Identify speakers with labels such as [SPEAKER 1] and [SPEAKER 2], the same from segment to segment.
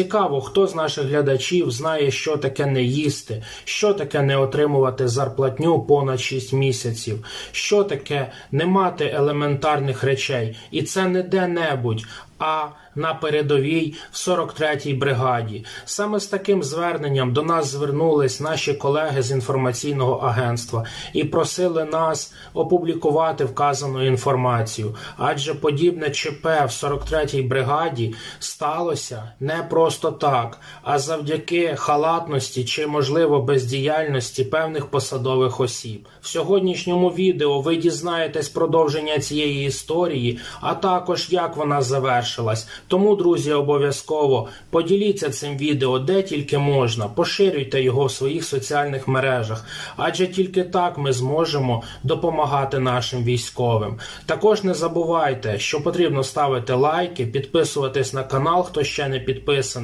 [SPEAKER 1] Цікаво, хто з наших глядачів знає, що таке не їсти, що таке не отримувати зарплатню понад 6 місяців, що таке не мати елементарних речей, і це не де-небудь, а на передовій в 43-й бригаді. Саме з таким зверненням до нас звернулись наші колеги з інформаційного агентства і просили нас опублікувати вказану інформацію, адже подібне ЧП в 43-й бригаді сталося не просто так, а завдяки халатності чи, можливо, бездіяльності певних посадових осіб. В сьогоднішньому відео ви дізнаєтесь продовження цієї історії, а також як вона завершилась. Тому, друзі, обов'язково поділіться цим відео де тільки можна, поширюйте його в своїх соціальних мережах, адже тільки так ми зможемо допомагати нашим військовим. Також не забувайте, що потрібно ставити лайки, підписуватись на канал, хто ще не підписаний,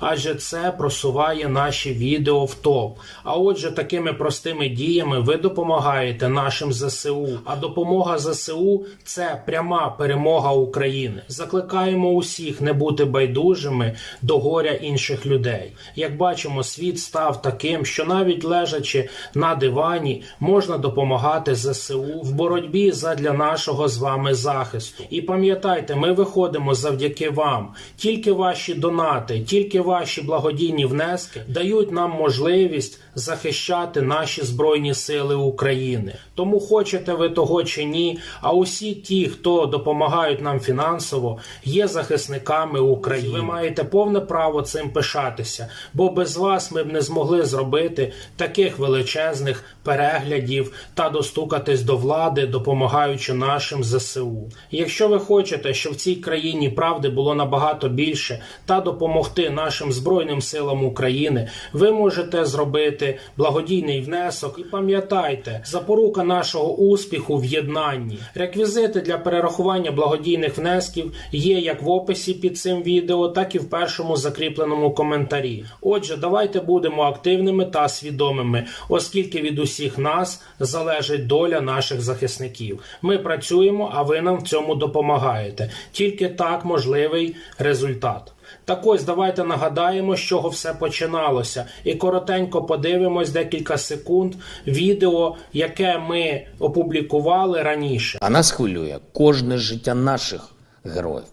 [SPEAKER 1] адже це просуває наші відео в топ. А отже, такими простими діями ви допомагаєте нашим ЗСУ. А допомога ЗСУ це пряма перемога України. Закликаємо усіх не бути байдужими до горя інших людей. Як бачимо, світ став таким, що навіть лежачи на дивані, можна допомагати ЗСУ в боротьбі задля нашого з вами захисту. І пам'ятайте, ми виходимо завдяки вам. Тільки ваші донати, тільки ваші благодійні внески дають нам можливість захищати наші збройні сили України. Тому хочете ви того чи ні, а усі ті, хто допомагають нам фінансово, є захисниками України. Ви маєте повне право цим пишатися, бо без вас ми б не змогли зробити таких величезних переглядів та достукатись до влади, допомагаючи нашим ЗСУ. Якщо ви хочете, щоб в цій країні правди було набагато більше та допомогти нашим збройним силам України, ви можете зробити благодійний внесок і пам'ятайте, запорука нашого успіху в єднанні. Реквізити для перерахування благодійних внесків є як в описі під цим відео, так і в першому закріпленому коментарі. Отже, давайте будемо активними та свідомими, оскільки від усіх нас залежить доля наших захисників. Ми працюємо, а ви нам в цьому допомагаєте. Тільки так можливий результат. Так ось давайте нагадаємо, з чого все починалося, і коротенько подивимось декілька секунд відео, яке ми опублікували раніше.
[SPEAKER 2] А нас хвилює кожне життя наших героїв,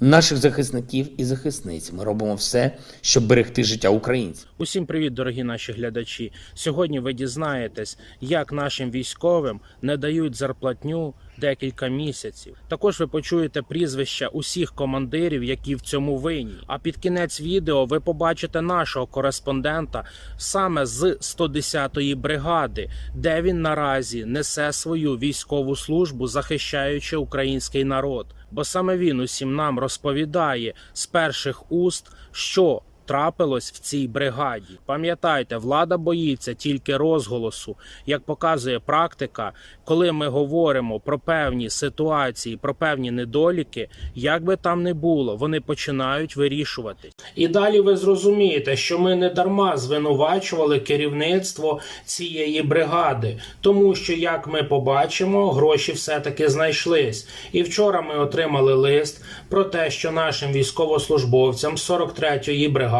[SPEAKER 2] наших захисників і захисниць. Ми робимо все, щоб берегти життя українців.
[SPEAKER 1] Усім привіт, дорогі наші глядачі. Сьогодні ви дізнаєтесь, як нашим військовим не дають зарплатню декілька місяців. Також ви почуєте прізвища усіх командирів, які в цьому винні. А під кінець відео ви побачите нашого кореспондента саме з 110-ї бригади, де він наразі несе свою військову службу, захищаючи український народ. Бо саме він усім нам розповідає з перших уст, що трапилось в цій бригаді. Пам'ятайте, влада боїться тільки розголосу. Як показує практика, коли ми говоримо про певні ситуації, про певні недоліки, як би там не було, вони починають вирішуватись. І далі ви зрозумієте, що ми не дарма звинувачували керівництво цієї бригади, тому що, як ми побачимо, гроші все-таки знайшлись. І вчора ми отримали лист про те, що нашим військовослужбовцям 43-ї бригади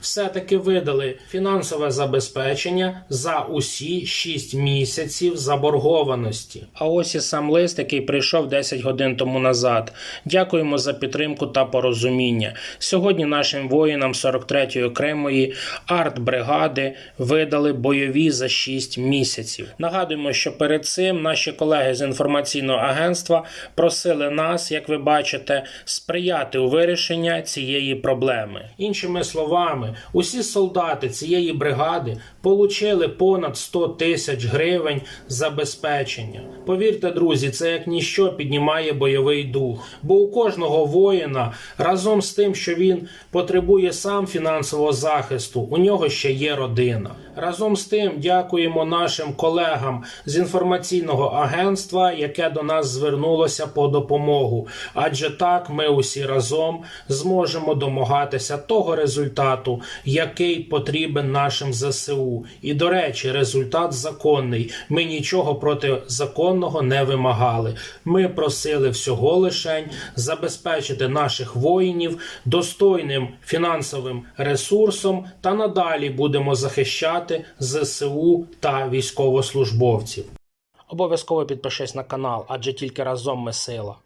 [SPEAKER 1] все-таки видали фінансове забезпечення за усі 6 місяців заборгованості. А ось і сам лист, який прийшов 10 годин тому назад. Дякуємо за підтримку та порозуміння. Сьогодні нашим воїнам 43-ї окремої артбригади видали бойові за 6 місяців. Нагадуємо, що перед цим наші колеги з інформаційного агентства просили нас, як ви бачите, сприяти у вирішенні цієї проблеми. Іншими словами, усі солдати цієї бригади получили понад 100 тисяч гривень забезпечення. Повірте, друзі, це як ніщо піднімає бойовий дух. Бо у кожного воїна разом з тим, що він потребує сам фінансового захисту, у нього ще є родина. Разом з тим, дякуємо нашим колегам з інформаційного агентства, яке до нас звернулося по допомогу. Адже так ми усі разом зможемо домагатися того результату результату, який потрібен нашим ЗСУ. І до речі, результат законний. Ми нічого протизаконного не вимагали. Ми просили всього лишень забезпечити наших воїнів достойним фінансовим ресурсом та надалі будемо захищати ЗСУ та військовослужбовців. Обов'язково підпишись на канал, адже тільки разом ми сила.